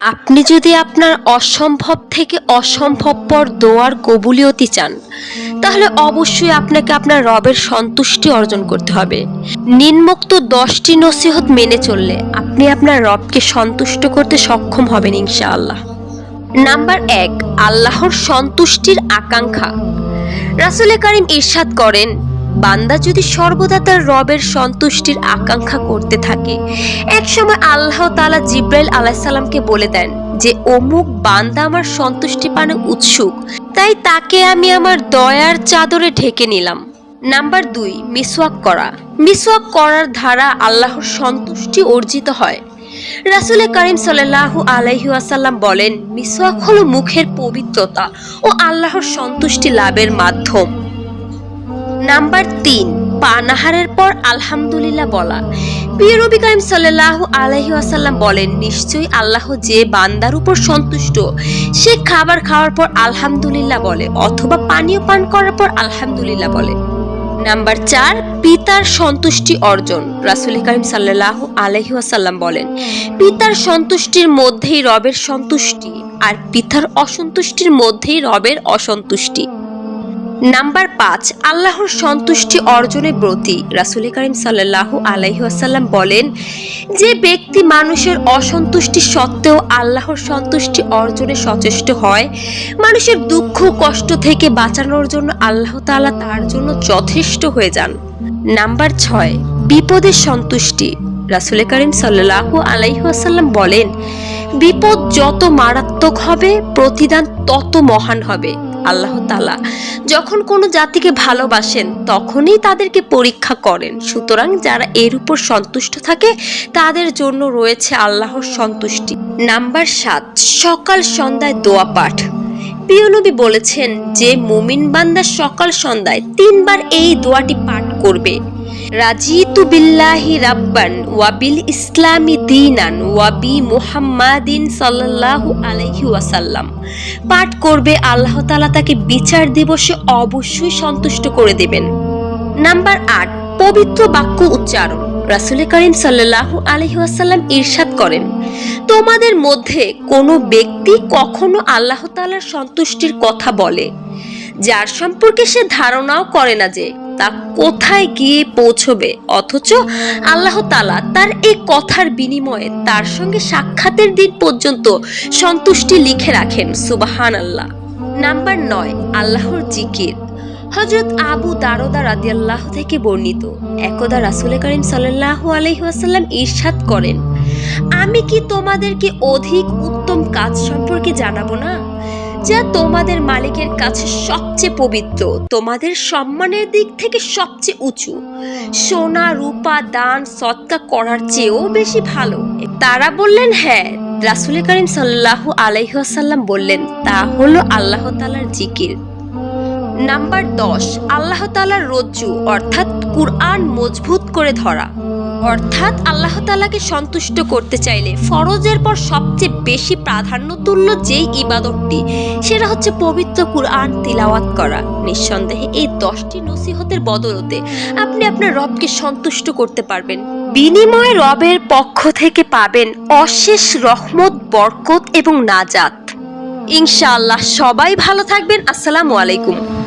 আপনি যদি আপনার অসম্ভব থেকে অসম্ভবপর দোয়ার কবুলিয়তি চান, তাহলে অবশ্যই আপনাকে আপনার রবের সন্তুষ্টি অর্জন করতে হবে। নিম্নোক্ত দশটি নসিহত মেনে চললে আপনি আপনার রবকে সন্তুষ্ট করতে সক্ষম হবেন ইনশাআল্লাহ। নাম্বার এক, আল্লাহর সন্তুষ্টির আকাঙ্ক্ষা। রাসুল করিম ইরশাদ করেন বান্দা যদি সর্বদা তার রবের সন্তুষ্টির আকাঙ্ক্ষা করতে থাকে। একসময় আল্লাহ তালা জিব্রাইল আলাইসাল্লামকে বলে দেন যে, অমুক বান্দা আমার সন্তুষ্টি পানে উৎসুক, তাই তাকে আমি আমার দয়ার চাদরে ঢেকে নিলাম। নাম্বার দুই, মিসওয়াক করা। মিসওয়াক করার ধারা আল্লাহর সন্তুষ্টি অর্জিত হয়। রাসুল করিম সাল্লাল্লাহু আলাইহি আসাল্লাম বলেন, মিসওয়াক হলো মুখের পবিত্রতা ও আল্লাহর সন্তুষ্টি লাভের মাধ্যম। নাম্বার তিন, পানাহারের পর আলহামদুলিল্লাহ বলা। প্রিয় নবী করিম সাল্লাল্লাহু আলাইহি আসাল্লাম বলেন, নিশ্চয়ই আল্লাহ যে বান্দার উপর সন্তুষ্ট, সে খাবার খাওয়ার পর আলহামদুলিল্লাহ বলে, অথবা পানীয় পান করার পর আলহামদুলিল্লাহ বলে। নাম্বার চার, পিতার সন্তুষ্টি অর্জন। রাসুল করিম সাল্লাহ আলহি আসাল্লাম বলেন, পিতার সন্তুষ্টির মধ্যেই রবের সন্তুষ্টি, আর পিতার অসন্তুষ্টির মধ্যেই রবের অসন্তুষ্টি। নাম্বার পাঁচ, আল্লাহর সন্তুষ্টি অর্জনে ব্রতী। রাসুল করিম সাল্লাহ আলাইহি আসাল্লাম বলেন, যে ব্যক্তি মানুষের অসন্তুষ্টি সত্ত্বেও আল্লাহর সন্তুষ্টি অর্জনে সচেষ্ট হয়, মানুষের দুঃখ, কষ্ট থেকে বাঁচানোর জন্য আল্লাহ তাআলা তার জন্য যথেষ্ট হয়ে যান। নাম্বার ছয়, বিপদের সন্তুষ্টি। রাসুল করিম সাল্লাহ আলাইহাসাল্লাম বলেন, বিপদ যত মারাত্মক হবে, প্রতিদান তত মহান হবে। আল্লাহ তালা যখন কোনো জাতিকে ভালোবাসেন, তখনই তাদেরকে পরীক্ষা করেন। সুতরাং যারা এর উপর সন্তুষ্ট থাকে, তাদের জন্য রয়েছে আল্লাহর সন্তুষ্টি। নাম্বার সাত, সকাল সন্ধ্যায় দোয়া পাঠ। প্রিয় নবী বলেছেন যে, মুমিন বান্দা সকাল সন্ধ্যায় তিনবার এই দোয়াটি পাঠ করবে। রাজিতু বিল্লাহি রাব্বান ওয়া বিল ইসলামি দিনান ওয়া বি মুহাম্মাদিন সাল্লাল্লাহু আলাইহি ওয়াসাল্লাম। পাঠ করবে আল্লাহ তাআলা তাকে বিচার দিবসে অবশ্যই সন্তুষ্ট করে দেবেন। নাম্বার আট, পবিত্র বাক্য উচ্চারণ। রাসুল করিম সাল্লাহ আলহি আসাল্লাম ইরশাদ করেন, তোমাদের মধ্যে কোনো ব্যক্তি কখনো আল্লাহ তাআলার সন্তুষ্টির কথা বলে, যার সম্পর্কে সে ধারণাও করে না যে তা কোথায় গিয়ে পৌঁছবে? অথচ আল্লাহ তালা তার এই কথার বিনিময়ে তার সঙ্গে সাক্ষাতের দিন পর্যন্ত সন্তুষ্টি লিখে রাখেন সুবাহান আল্লাহ নাম্বার নয়, আল্লাহর জিকির। হজরত আবু দারোদা রাদিয়াল্লাহ থেকে বর্ণিত, একদা রাসুল করিম সাল্লাহ আলহিহাসাল্লাম ঈর্ষাদ করেন, আমি কি তোমাদেরকে অধিক উত্তম কাজ সম্পর্কে জানাব না? যা তোমাদের মালিকের কাছে সবচেয়ে পবিত্র। তোমাদের সম্মানের দিক থেকে সবচেয়ে উঁচু। সোনা, রূপা, দান, সৎকা করার চেয়েও বেশি ভালো। তারা বললেন হ্যাঁ। রাসুল করিম সাল্লাহ আলাইহাসাল্লাম বললেন, তা হলো আল্লাহ তালার জিকির। নাম্বার দশ, আল্লাহ তালার রজ্জু, অর্থাৎ কুরআন মজবুত করে ধরা। অর্থাৎ আল্লাহ তালাকে সন্তুষ্ট করতে চাইলে ফরজের পর সবচেয়ে বেশি প্রাধান্য তুল্য যেই ইবাদতটি, সেটা হচ্ছে পবিত্র কুরআন তিলাওয়াত করা। নিঃসন্দেহে এই দশটি নসিহতের বদলতে আপনি আপনার রবকে সন্তুষ্ট করতে পারবেন। বিনিময়ে রবের পক্ষ থেকে পাবেন অশেষ রহমত, বরকত এবং নাজাত। ইনশাআল্লাহ সবাই ভালো থাকবেন। আসসালামু আলাইকুম।